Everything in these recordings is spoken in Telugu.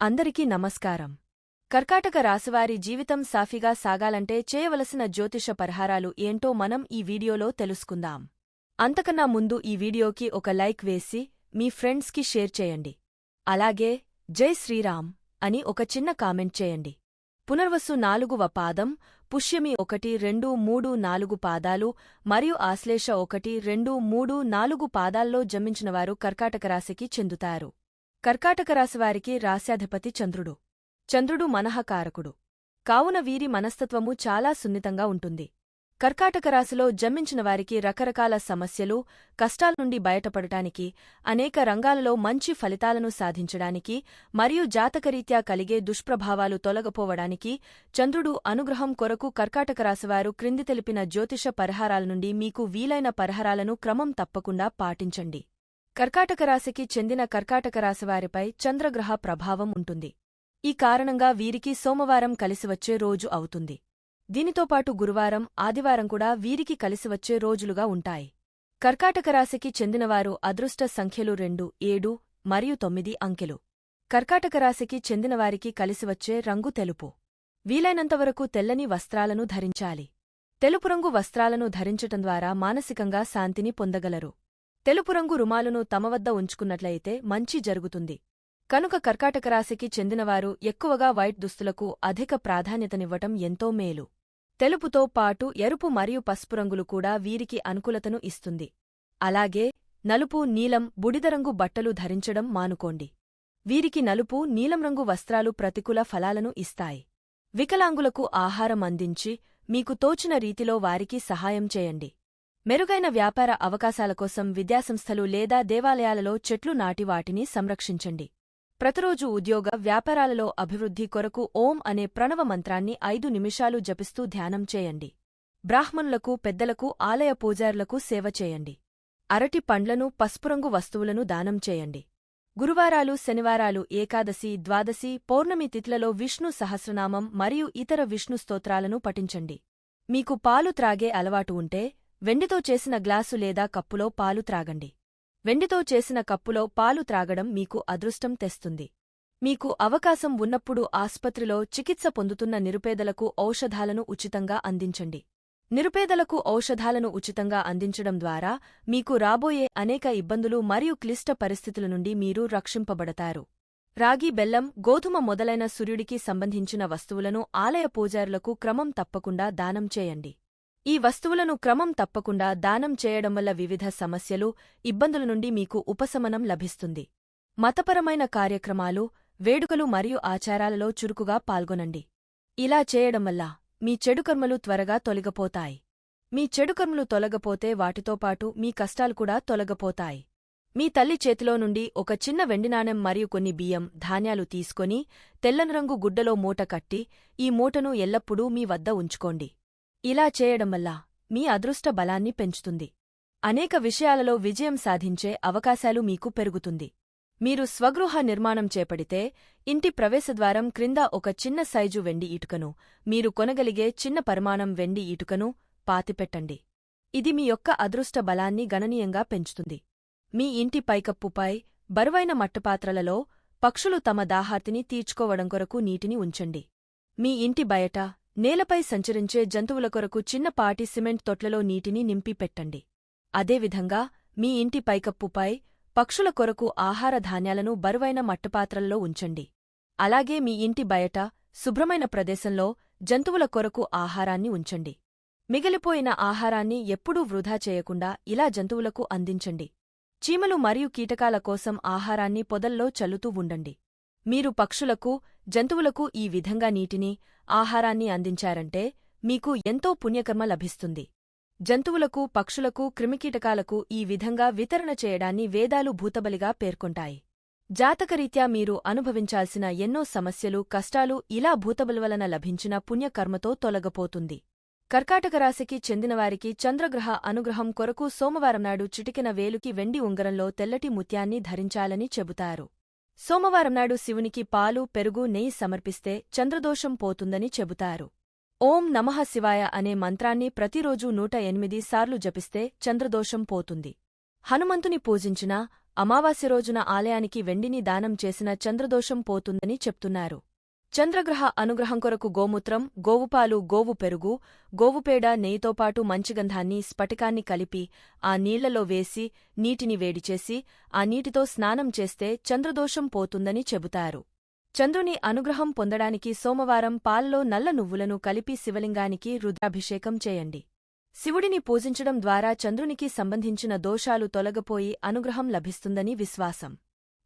అందరికీ నమస్కారం. కర్కాటక రాశివారి జీవితం సాఫీగా సాగాలంటే చేయవలసిన జ్యోతిష పరిహారాలు ఏంటో మనం ఈ వీడియోలో తెలుసుకుందాం. అంతకన్నా ముందు ఈ వీడియోకి ఒక లైక్ వేసి మీ ఫ్రెండ్స్కి షేర్ చేయండి. అలాగే జై శ్రీరామ్ అని ఒక చిన్న కామెంట్ చేయండి. పునర్వసు నాలుగువ పాదం పుష్యమి ఒకటి రెండు మూడు నాలుగు పాదాలు మరియు ఆశ్లేష ఒకటి రెండు మూడు నాలుగు పాదాల్లో జన్మించినవారు కర్కాటక రాశికి చెందుతారు. కర్కాటక రాశివారికి రాశ్యాధిపతి చంద్రుడు. చంద్రుడు మనఃకారకుడు. కావున వీరి మనస్తత్వము చాలా సున్నితంగా ఉంటుంది. కర్కాటక రాశిలో జన్మించిన వారికి రకరకాల సమస్యలు కష్టాల నుండి బయటపడటానికి అనేక రంగాలలో మంచి ఫలితాలను సాధించడానికి మరియు జాతకరీత్యా కలిగే దుష్ప్రభావాలు తొలగపోవడానికి చంద్రుడు అనుగ్రహం కొరకు కర్కాటక రాశివారు క్రింది తెలిపిన జ్యోతిష పరిహారాల నుండి మీకు వీలైన పరిహారాలను క్రమం తప్పకుండా పాటించండి. కర్కాటక రాశికి చెందిన కర్కాటక రాశివారిపై చంద్రగ్రహ ప్రభావం ఉంటుంది. ఈ కారణంగా వీరికి సోమవారం కలిసివచ్చే రోజు అవుతుంది. దీనితోపాటు గురువారం ఆదివారం కూడా వీరికి కలిసివచ్చే రోజులుగా ఉంటాయి. కర్కాటక రాశికి చెందినవారు అదృష్ట సంఖ్యలు రెండు ఏడు మరియు తొమ్మిది అంకెలు. కర్కాటక రాశికి చెందినవారికి కలిసివచ్చే రంగు తెలుపు. వీలైనంతవరకు తెల్లని వస్త్రాలను ధరించాలి. తెలుపు రంగు వస్త్రాలను ధరించటం ద్వారా మానసికంగా శాంతిని పొందగలరు. తెలుపు రంగు రుమాలును తమ వద్ద ఉంచుకున్నట్లయితే మంచి జరుగుతుంది. కనుక కర్కాటక రాశికి చెందినవారు ఎక్కువగా వైట్ దుస్తులకు అధిక ప్రాధాన్యతనివ్వటం ఎంతో మేలు. తెలుపుతో పాటు ఎరుపు మరియు పసుపు రంగులు కూడా వీరికి అనుకూలతను ఇస్తుంది. అలాగే నలుపు నీలం బుడిదరంగు బట్టలు ధరించడం మానుకోండి. వీరికి నలుపు నీలం రంగు వస్త్రాలు ప్రతికూల ఫలాలను ఇస్తాయి. వికలాంగులకు ఆహారం అందించి మీకు తోచిన రీతిలో వారికి సహాయం చేయండి. మెరుగైన వ్యాపార అవకాశాల కోసం విద్యాసంస్థలు లేదా దేవాలయాలలో చెట్లు నాటి వాటిని సంరక్షించండి. ప్రతిరోజు ఉద్యోగ వ్యాపారాలలో అభివృద్ధి కొరకు ఓం అనే ప్రణవ మంత్రాన్ని ఐదు నిమిషాలు జపిస్తూ ధ్యానం చేయండి. బ్రాహ్మణులకు పెద్దలకు ఆలయ పూజారులకు సేవ చేయండి. అరటి పండ్లను పసుపురంగు వస్తువులను దానం చేయండి. గురువారాలు శనివారాలు ఏకాదశి ద్వాదశి పౌర్ణమి తిథులలో విష్ణు సహస్రనామం మరియు ఇతర విష్ణు స్తోత్రాలను పఠించండి. మీకు పాలు త్రాగే అలవాటు ఉంటే వెండితో చేసిన గ్లాసు లేదా కప్పులో పాలు త్రాగండి. వెండితో చేసిన కప్పులో పాలు త్రాగడం మీకు అదృష్టం తెస్తుంది. మీకు అవకాశం ఉన్నప్పుడు ఆస్పత్రిలో చికిత్స పొందుతున్న నిరుపేదలకు ఔషధాలను ఉచితంగా అందించండి. నిరుపేదలకు ఔషధాలను ఉచితంగా అందించడం ద్వారా మీకు రాబోయే అనేక ఇబ్బందులు మరియు క్లిష్ట పరిస్థితుల నుండి మీరు రక్షింపబడతారు. రాగి బెల్లం గోధుమ మొదలైన సూర్యుడికి సంబంధించిన వస్తువులను ఆలయ పూజారులకు క్రమం తప్పకుండా దానం చేయండి. ఈ వస్తువులను క్రమం తప్పకుండా దానం చేయడం వల్ల వివిధ సమస్యలు ఇబ్బందుల నుండి మీకు ఉపశమనం లభిస్తుంది. మతపరమైన కార్యక్రమాలు వేడుకలు మరియు ఆచారాలలో చురుకుగా పాల్గొనండి. ఇలా చేయడం వల్ల మీ చెడుకర్మలు త్వరగా తొలగపోతాయి. మీ చెడుకర్మలు తొలగపోతే వాటితో పాటు మీ కష్టాలు కూడా తొలగపోతాయి. మీ తల్లి చేతిలో నుండి ఒక చిన్న వెండినాణెం మరియు కొన్ని బియ్యం ధాన్యాలు తీసుకొని తెల్లని రంగు గుడ్డలో మూట కట్టి ఈ మూటను ఎల్లప్పుడూ మీ వద్ద ఉంచుకోండి. ఇలా చేయడం వల్ల మీ అదృష్ట బలాన్ని పెంచుతుంది. అనేక విషయాలలో విజయం సాధించే అవకాశాలు మీకు పెరుగుతుంది. మీరు స్వగృహ నిర్మాణం చేపడితే ఇంటి ప్రవేశద్వారం క్రింద ఒక చిన్న సైజు వెండి ఇటుకను మీరు కొనగలిగే చిన్న పరిమాణం వెండి ఇటుకను పాతిపెట్టండి. ఇది మీ యొక్క అదృష్ట బలాన్ని గణనీయంగా పెంచుతుంది. మీ ఇంటి పైకప్పుపై బరువైన మట్టపాత్రలలో పక్షులు తమ దాహార్తిని తీర్చుకోవడం కొరకు నీటిని ఉంచండి. మీ ఇంటి బయట నేలపై సంచరించే జంతువుల కొరకు చిన్నపాటి సిమెంట్ తొట్లలో నీటిని నింపి పెట్టండి. అదేవిధంగా మీ ఇంటి పైకప్పుపై పక్షుల కొరకు ఆహార ధాన్యాలను బరువైన మట్టపాత్రల్లో ఉంచండి. అలాగే మీ ఇంటి బయట శుభ్రమైన ప్రదేశంలో జంతువుల కొరకు ఆహారాన్ని ఉంచండి. మిగిలిపోయిన ఆహారాన్ని ఎప్పుడూ వృధా చేయకుండా ఇలా జంతువులకు అందించండి. చీమలు మరియు కీటకాల కోసం ఆహారాన్ని పొదల్లో చల్లుతూ ఉండండి. మీరు పక్షులకు జంతువులకు ఈ విధంగా నీటిని ఆహారాన్ని అందించారంటే మీకు ఎంతో పుణ్యకర్మ లభిస్తుంది. జంతువులకు పక్షులకు క్రిమికీటకాలకు ఈ విధంగా వితరణ చేయడాన్ని వేదాలు భూతబలిగా పేర్కొంటాయి. జాతకరీత్యా మీరు అనుభవించాల్సిన ఎన్నో సమస్యలు కష్టాలు ఇలా భూతబలి వలన లభించిన పుణ్యకర్మతో తొలగపోతుంది. కర్కాటక రాశికి చెందినవారికి చంద్రగ్రహ అనుగ్రహం కొరకు సోమవారం నాడు చిటికెన వేలుకి వెండి ఉంగరంలో తెల్లటి ముత్యాన్ని ధరించాలని చెబుతారు. సోమవారం నాడు శివునికి పాలు పెరుగు నెయ్యి సమర్పిస్తే చంద్రదోషం పోతుందని చెబుతారు. ఓం నమః శివాయ అనే మంత్రాన్ని ప్రతిరోజూ నూట ఎనిమిది సార్లు జపిస్తే చంద్రదోషం పోతుంది. హనుమంతుని పూజించినా అమావాస్య రోజున ఆలయానికి వెండిని దానం చేసిన చంద్రదోషం పోతుందని చెప్తున్నారు. చంద్రగ్రహ అనుగ్రహం కొరకు గోమూత్రం గోవుపాలు గోవు పెరుగు గోవుపేడ నెయ్యితోపాటు మంచిగంధాన్ని స్ఫటికాన్ని కలిపి ఆ నీళ్ళలో వేసి నీటిని వేడిచేసి ఆ నీటితో స్నానం చేస్తే చంద్రదోషం పోతుందని చెబుతారు. చంద్రుని అనుగ్రహం పొందడానికి సోమవారం పాలలో నల్ల నువ్వులను కలిపి శివలింగానికి రుద్రాభిషేకం చేయండి. శివుడిని పూజించడం ద్వారా చంద్రునికి సంబంధించిన దోషాలు తొలగపోయి అనుగ్రహం లభిస్తుందని విశ్వాసం.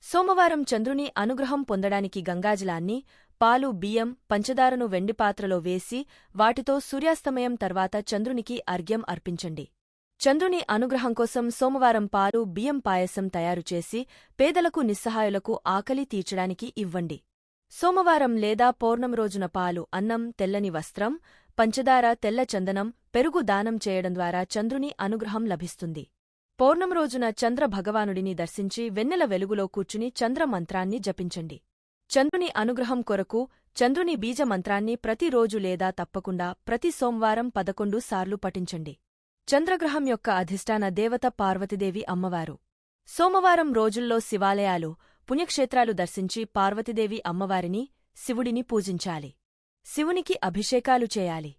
సోమవారం చంద్రుని అనుగ్రహం పొందడానికి గంగాజలాన్ని పాలు బియ్యం పంచదారను వెండిపాత్రలో వేసి వాటితో సూర్యాస్తమయం తర్వాత చంద్రునికి అర్ఘ్యం అర్పించండి. చంద్రుని అనుగ్రహం కోసం సోమవారం పాలు బియ్యం పాయసం తయారుచేసి పేదలకు నిస్సహాయులకు ఆకలి తీర్చడానికి ఇవ్వండి. సోమవారం లేదా పౌర్ణమి రోజున పాలు అన్నం తెల్లని వస్త్రం పంచదార తెల్ల చందనం పెరుగు దానం చేయడం ద్వారా చంద్రుని అనుగ్రహం లభిస్తుంది. పౌర్ణమి రోజున చంద్ర భగవానుడిని దర్శించి వెన్నెల వెలుగులో కూర్చుని చంద్ర మంత్రాన్ని జపించండి. చంద్రుని అనుగ్రహం కొరకు చంద్రుని బీజమంత్రాన్ని ప్రతిరోజు లేదా తప్పకుండా ప్రతి సోమవారం పదకొండు సార్లు పఠించండి. చంద్రగ్రహం యొక్క అధిష్టాన దేవత పార్వతీదేవి అమ్మవారు. సోమవారం రోజుల్లో శివాలయాలు పుణ్యక్షేత్రాలు దర్శించి పార్వతీదేవి అమ్మవారిని శివుడిని పూజించాలి. శివునికి అభిషేకాలు చేయాలి.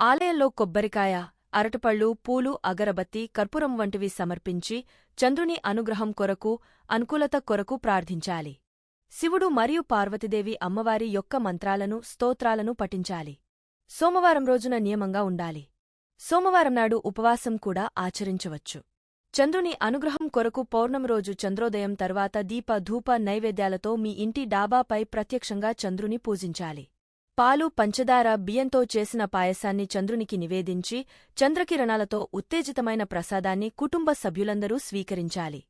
ఆలయంలో కొబ్బరికాయ అరటిపళ్ళు పూలు అగరబత్తి కర్పూరం వంటివి సమర్పించి చంద్రుని అనుగ్రహం కొరకు అనుకూలత కొరకు ప్రార్థించాలి. శివుడు మరియు పార్వతీదేవి అమ్మవారి యొక్క మంత్రాలను స్తోత్రాలను పఠించాలి. సోమవారం రోజున నియమంగా ఉండాలి. సోమవారం నాడు ఉపవాసం కూడా ఆచరించవచ్చు. చంద్రుని అనుగ్రహం కొరకు పౌర్ణమి రోజు చంద్రోదయం తర్వాత దీప ధూప నైవేద్యాలతో మీ ఇంటి డాబాపై ప్రత్యక్షంగా చంద్రుని పూజించాలి. పాలు పంచదార బియ్యంతో చేసిన పాయసాన్ని చంద్రునికి నివేదించి చంద్రకిరణాలతో ఉత్తేజితమైన ప్రసాదాన్ని కుటుంబ సభ్యులందరూ స్వీకరించాలి.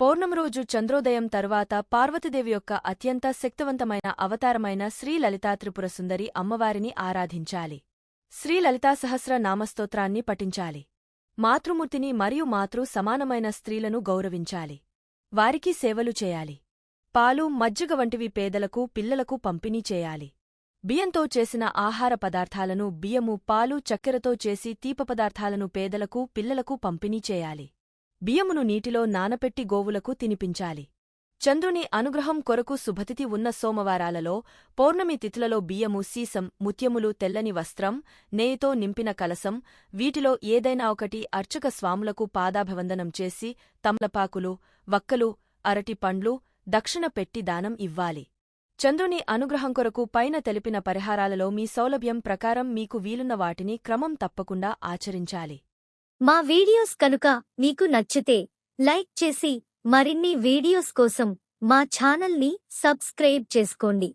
పౌర్ణమి రోజు చంద్రోదయం తరువాత పార్వతీదేవి యొక్క అత్యంత శక్తివంతమైన అవతారమైన శ్రీ లలితా సుందరి అమ్మవారిని ఆరాధించాలి. శ్రీ లలితా సహస్ర నామస్తోత్రాన్ని పఠించాలి. మాతృమూర్తిని మరియు మాతృ సమానమైన స్త్రీలను గౌరవించాలి. వారికి సేవలు చేయాలి. పాలు మజ్జిగ వంటివి పేదలకు పిల్లలకు పంపిణీ చేయాలి. బియ్యంతో చేసిన ఆహార పదార్థాలను బియ్యము పాలు చక్కెరతో చేసి తీప పదార్థాలను పేదలకు పిల్లలకు పంపిణీ చేయాలి. బియ్యమును నీటిలో నానపెట్టి గోవులకు తినిపించాలి. చంద్రుని అనుగ్రహం కొరకు శుభతిథి ఉన్న సోమవారాలలో పౌర్ణమి తిథులలో బియ్యము సీసం ముత్యములు తెల్లని వస్త్రం నేయితో నింపిన కలసం వీటిలో ఏదైనా ఒకటి అర్చక స్వాములకు పాదాభివందనం చేసి తమలపాకులు వక్కలు అరటి పండ్లు దక్షిణ పెట్టి దానం ఇవ్వాలి. చంద్రుని అనుగ్రహం కొరకు పైన తెలిపిన పరిహారాలలో మీ సౌలభ్యం ప్రకారం మీకు వీలున్న వాటిని క్రమం తప్పకుండా ఆచరించాలి. మా వీడియోస్ కనుక మీకు నచ్చితే లైక్ చేసి మరిన్ని వీడియోస్ కోసం మా ఛానల్ని సబ్స్క్రైబ్ చేసుకోండి.